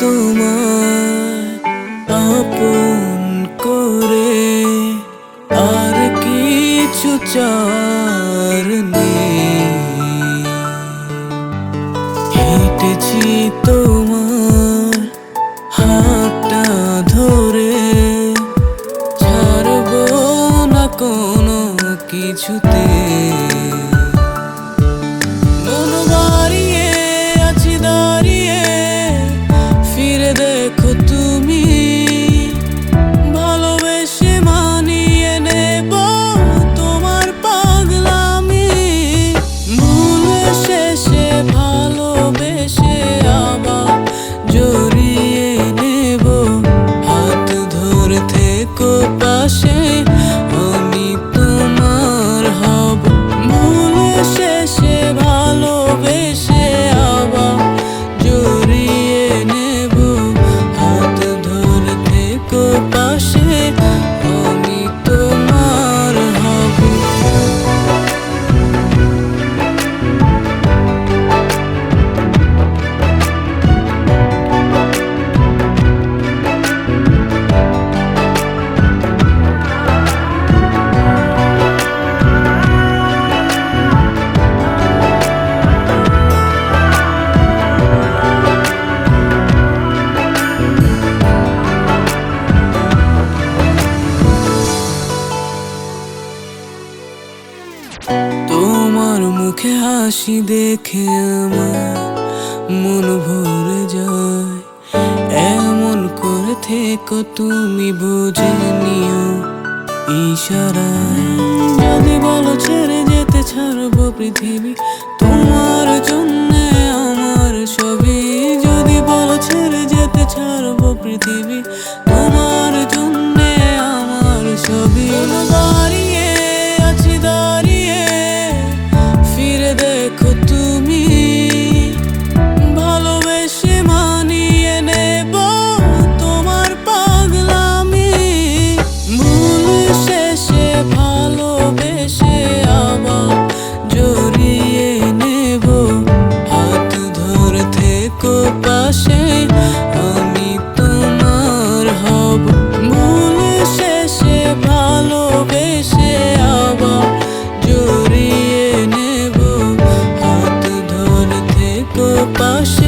তোমায় আপন করে, আর কিছু চার নেই। হেঁটেছি তোমার হাতটা ধরে, ছাড়বো না কোনো কিছুতে। ধরে তোমার মুখে হাসি দেখে আমার মন ভরে যায়। এমন করে থেকো, তুমি বুঝে নিও ইশারায়। যদি বলো ছেড়ে যেতে ছাড়বো পৃথিবী, তোমার জন্য আমার ছবি। যদি বলো ছেড়ে যেতে ছাড়বো পৃথিবী পাশ